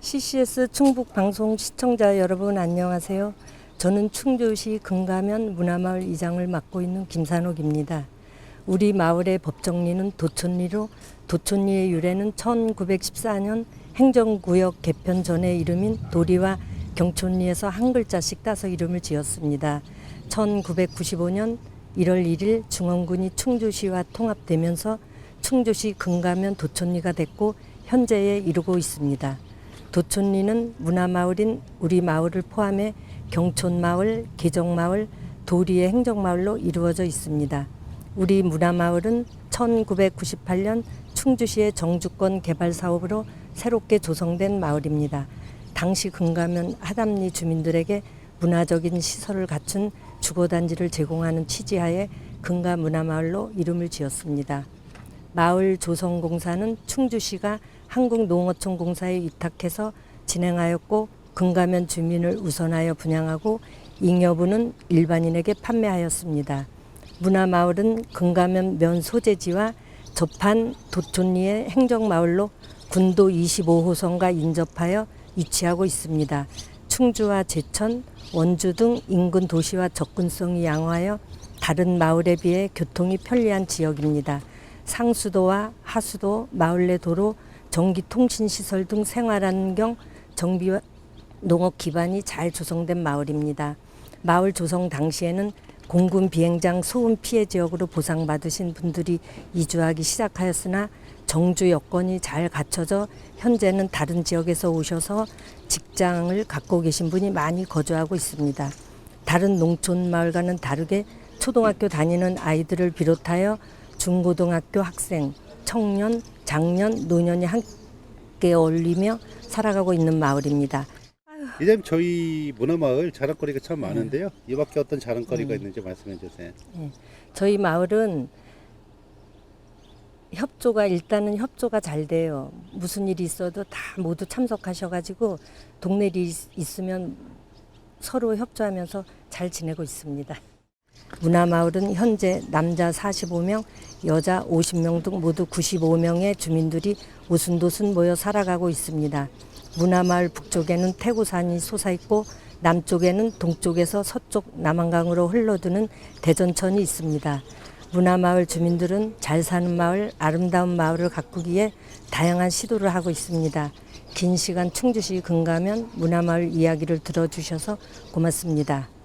CCS 충북 방송 시청자 여러분 안녕하세요. 저는 충주시 금가면 문화마을 이장을 맡고 있는 김산옥입니다. 우리 마을의 법정리는 도촌리로 도촌리의 유래는 1914년 행정구역 개편 전의 이름인 도리와 경촌리에서 한 글자씩 따서 이름을 지었습니다. 1995년 1월 1일 중원군이 충주시와 통합되면서 충주시 금가면 도촌리가 됐고 현재에 이르고 있습니다. 도촌리는 문화마을인 우리 마을을 포함해 경촌마을, 계정마을, 도리의 행정마을로 이루어져 있습니다. 우리 문화마을은 1998년 충주시의 정주권 개발 사업으로 새롭게 조성된 마을입니다. 당시 금가면 하담리 주민들에게 문화적인 시설을 갖춘 주거단지를 제공하는 취지하에 금가 문화마을로 이름을 지었습니다. 마을 조성공사는 충주시가 한국농어촌공사에 위탁해서 진행하였고 금가면 주민을 우선하여 분양하고 잉여부는 일반인에게 판매하였습니다. 문화마을은 금가면 면 소재지와 접한 도촌리의 행정마을로 군도 25호선과 인접하여 위치하고 있습니다. 충주와 제천, 원주 등 인근 도시와 접근성이 양호하여 다른 마을에 비해 교통이 편리한 지역입니다. 상수도와 하수도, 마을 내 도로, 전기통신시설 등 생활환경, 정비와 농업 기반이 잘 조성된 마을입니다. 마을 조성 당시에는 공군 비행장 소음 피해 지역으로 보상받으신 분들이 이주하기 시작하였으나 정주 여건이 잘 갖춰져 현재는 다른 지역에서 오셔서 직장을 갖고 계신 분이 많이 거주하고 있습니다. 다른 농촌 마을과는 다르게 초등학교 다니는 아이들을 비롯하여 중고등학교 학생, 청년, 장년, 노년이 함께 어울리며 살아가고 있는 마을입니다. 이제 저희 문화마을 자랑거리가 참 네. 많은데요. 이 밖에 어떤 자랑거리가 있는지 말씀해 주세요. 저희 마을은 협조가 일단은 협조가 잘 돼요. 무슨 일이 있어도 다 모두 참석하셔가지고 동네 일이 있- 있으면 서로 협조하면서 잘 지내고 있습니다. 문화마을은 현재 남자 45명, 여자 50명 등 모두 95명의 주민들이 오순도순 모여 살아가고 있습니다. 문화마을 북쪽에는 태구산이 솟아있고 남쪽에는 동쪽에서 서쪽 남한강으로 흘러드는 대전천이 있습니다. 문화마을 주민들은 잘 사는 마을, 아름다운 마을을 가꾸기에 다양한 시도를 하고 있습니다. 긴 시간 충주시 근가면 문화마을 이야기를 들어주셔서 고맙습니다.